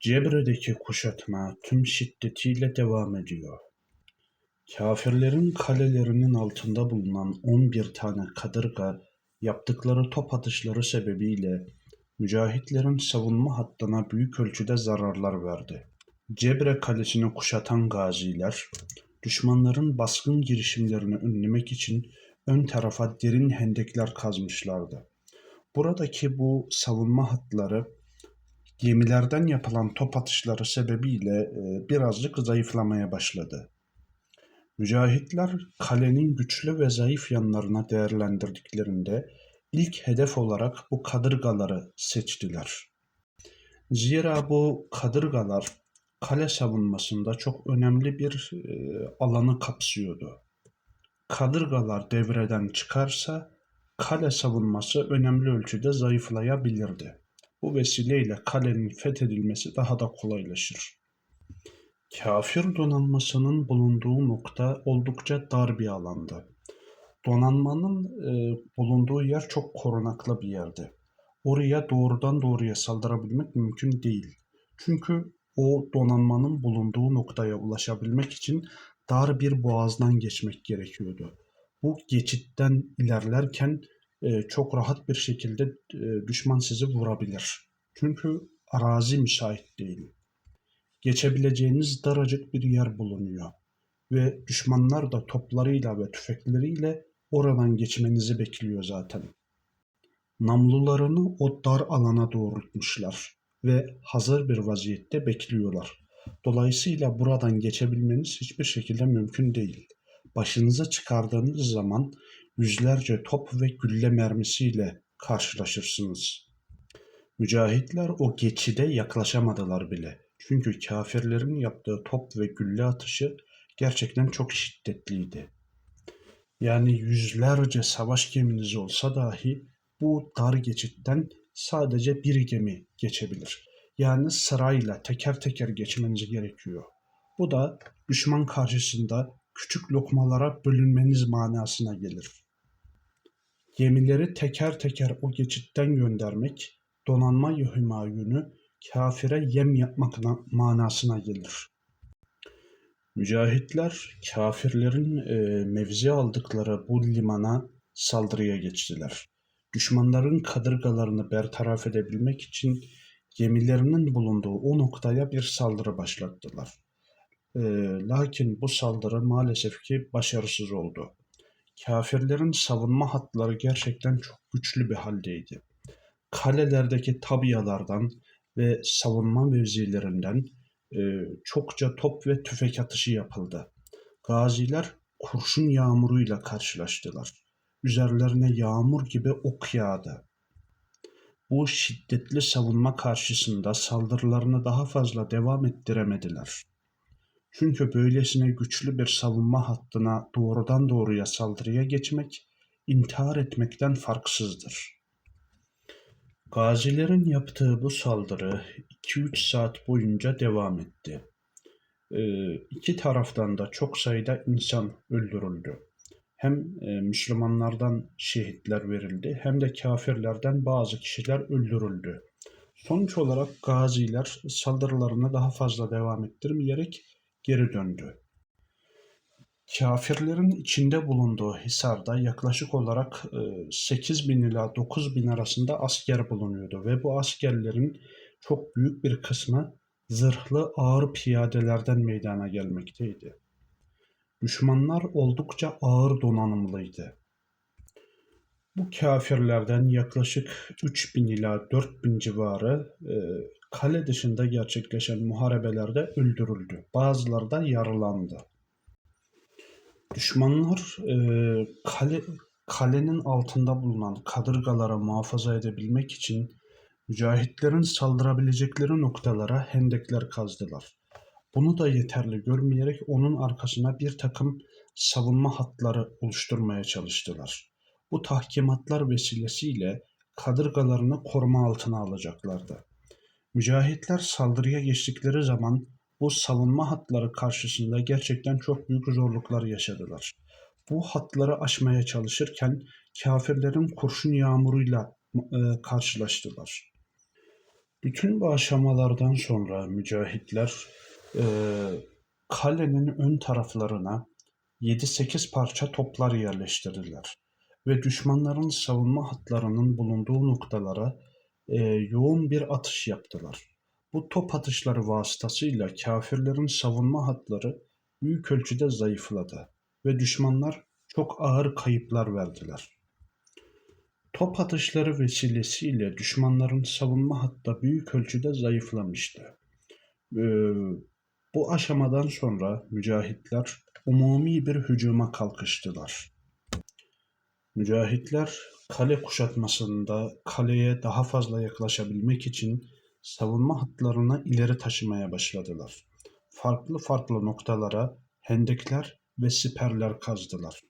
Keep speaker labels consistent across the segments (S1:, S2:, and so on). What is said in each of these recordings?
S1: Cebre'deki kuşatma tüm şiddetiyle devam ediyor. Kafirlerin kalelerinin altında bulunan 11 tane kadırga yaptıkları top atışları sebebiyle mücahitlerin savunma hattına büyük ölçüde zararlar verdi. Cebre kalesini kuşatan gaziler, düşmanların baskın girişimlerini önlemek için ön tarafa derin hendekler kazmışlardı. Buradaki bu savunma hatları gemilerden yapılan top atışları sebebiyle e, birazcık zayıflamaya başladı. Mücahitler kalenin güçlü ve zayıf yanlarına değerlendirdiklerinde ilk hedef olarak bu kadırgaları seçtiler. Zira bu kadırgalar kale savunmasında çok önemli bir e, alanı kapsıyordu. Kadırgalar devreden çıkarsa kale savunması önemli ölçüde zayıflayabilirdi. Bu vesileyle kalenin fethedilmesi daha da kolaylaşır. Kafir donanmasının bulunduğu nokta oldukça dar bir alandı. Donanmanın e, bulunduğu yer çok korunaklı bir yerdi. Oraya doğrudan doğruya saldırabilmek mümkün değil. Çünkü o donanmanın bulunduğu noktaya ulaşabilmek için dar bir boğazdan geçmek gerekiyordu. Bu geçitten ilerlerken e, çok rahat bir şekilde e, düşman sizi vurabilir. Çünkü arazi müsait değil. Geçebileceğiniz daracık bir yer bulunuyor ve düşmanlar da toplarıyla ve tüfekleriyle oradan geçmenizi bekliyor zaten. Namlularını o dar alana doğrultmuşlar ve hazır bir vaziyette bekliyorlar. Dolayısıyla buradan geçebilmeniz hiçbir şekilde mümkün değil. Başınıza çıkardığınız zaman yüzlerce top ve gülle mermisiyle karşılaşırsınız. Mücahitler o geçide yaklaşamadılar bile. Çünkü kafirlerin yaptığı top ve gülle atışı gerçekten çok şiddetliydi. Yani yüzlerce savaş geminiz olsa dahi bu dar geçitten sadece bir gemi geçebilir. Yani sırayla teker teker geçmeniz gerekiyor. Bu da düşman karşısında küçük lokmalara bölünmeniz manasına gelir. Gemileri teker teker o geçitten göndermek, donanma hümayunu kafire yem yapmak manasına gelir. Mücahitler kafirlerin e, mevzi aldıkları bu limana saldırıya geçtiler. Düşmanların kadırgalarını bertaraf edebilmek için gemilerinin bulunduğu o noktaya bir saldırı başlattılar. E, lakin bu saldırı maalesef ki başarısız oldu. Kafirlerin savunma hatları gerçekten çok güçlü bir haldeydi. Kalelerdeki tabiyalardan ve savunma mevzilerinden e, çokça top ve tüfek atışı yapıldı. Gaziler kurşun yağmuruyla karşılaştılar. Üzerlerine yağmur gibi ok yağdı. Bu şiddetli savunma karşısında saldırılarını daha fazla devam ettiremediler. Çünkü böylesine güçlü bir savunma hattına doğrudan doğruya saldırıya geçmek, intihar etmekten farksızdır. Gazilerin yaptığı bu saldırı 2-3 saat boyunca devam etti. Ee, iki taraftan da çok sayıda insan öldürüldü. Hem e, Müslümanlardan şehitler verildi hem de kafirlerden bazı kişiler öldürüldü. Sonuç olarak gaziler saldırılarını daha fazla devam ettirmeyerek geri döndü. Kafirlerin içinde bulunduğu Hisar'da yaklaşık olarak 8 e, bin ila 9 bin arasında asker bulunuyordu ve bu askerlerin çok büyük bir kısmı zırhlı ağır piyadelerden meydana gelmekteydi. Düşmanlar oldukça ağır donanımlıydı. Bu kafirlerden yaklaşık 3 bin ila 4 bin civarı e, kale dışında gerçekleşen muharebelerde öldürüldü. Bazıları da yaralandı. Düşmanlar e, kale, kalenin altında bulunan kadırgalara muhafaza edebilmek için mücahitlerin saldırabilecekleri noktalara hendekler kazdılar. Bunu da yeterli görmeyerek onun arkasına bir takım savunma hatları oluşturmaya çalıştılar. Bu tahkimatlar vesilesiyle kadırgalarını koruma altına alacaklardı. Mücahitler saldırıya geçtikleri zaman bu savunma hatları karşısında gerçekten çok büyük zorluklar yaşadılar. Bu hatları aşmaya çalışırken kafirlerin kurşun yağmuruyla e, karşılaştılar. Bütün bu aşamalardan sonra mücahitler e, kalenin ön taraflarına 7-8 parça toplar yerleştirdiler ve düşmanların savunma hatlarının bulunduğu noktalara e, yoğun bir atış yaptılar. Bu top atışları vasıtasıyla kafirlerin savunma hatları büyük ölçüde zayıfladı ve düşmanlar çok ağır kayıplar verdiler. Top atışları vesilesiyle düşmanların savunma hattı büyük ölçüde zayıflamıştı. Ee, bu aşamadan sonra mücahitler umumi bir hücuma kalkıştılar. Mücahitler kale kuşatmasında kaleye daha fazla yaklaşabilmek için savunma hatlarını ileri taşımaya başladılar. Farklı farklı noktalara hendekler ve siperler kazdılar.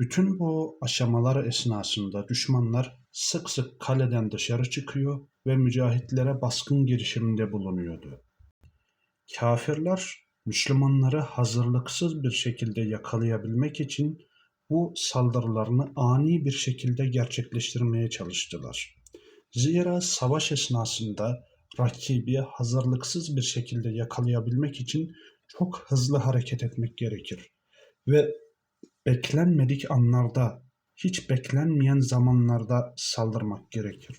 S1: Bütün bu aşamalar esnasında düşmanlar sık sık kaleden dışarı çıkıyor ve mücahitlere baskın girişiminde bulunuyordu. Kafirler Müslümanları hazırlıksız bir şekilde yakalayabilmek için bu saldırılarını ani bir şekilde gerçekleştirmeye çalıştılar. Zira savaş esnasında rakibi hazırlıksız bir şekilde yakalayabilmek için çok hızlı hareket etmek gerekir. Ve beklenmedik anlarda, hiç beklenmeyen zamanlarda saldırmak gerekir.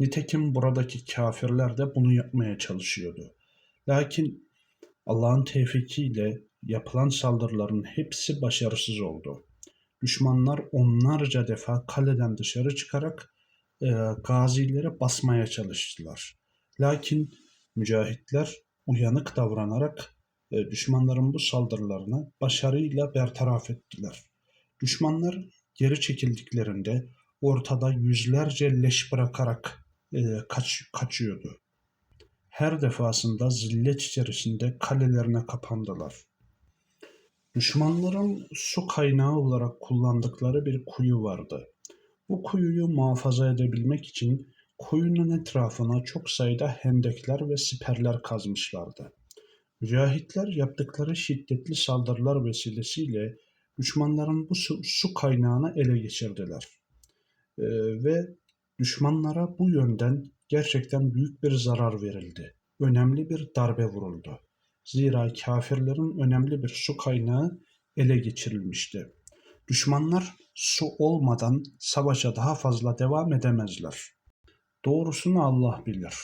S1: Nitekim buradaki kafirler de bunu yapmaya çalışıyordu. Lakin Allah'ın tevfikiyle yapılan saldırıların hepsi başarısız oldu. Düşmanlar onlarca defa kaleden dışarı çıkarak e, gazileri basmaya çalıştılar. Lakin mücahitler uyanık davranarak e, düşmanların bu saldırılarını başarıyla bertaraf ettiler. Düşmanlar geri çekildiklerinde ortada yüzlerce leş bırakarak e, kaç, kaçıyordu. Her defasında zillet içerisinde kalelerine kapandılar. Düşmanların su kaynağı olarak kullandıkları bir kuyu vardı. Bu kuyuyu muhafaza edebilmek için kuyunun etrafına çok sayıda hendekler ve siperler kazmışlardı. Mücahitler yaptıkları şiddetli saldırılar vesilesiyle düşmanların bu su, su kaynağını ele geçirdiler. Ee, ve düşmanlara bu yönden gerçekten büyük bir zarar verildi. Önemli bir darbe vuruldu. Zira kafirlerin önemli bir su kaynağı ele geçirilmişti. Düşmanlar su olmadan savaşa daha fazla devam edemezler. Doğrusunu Allah bilir.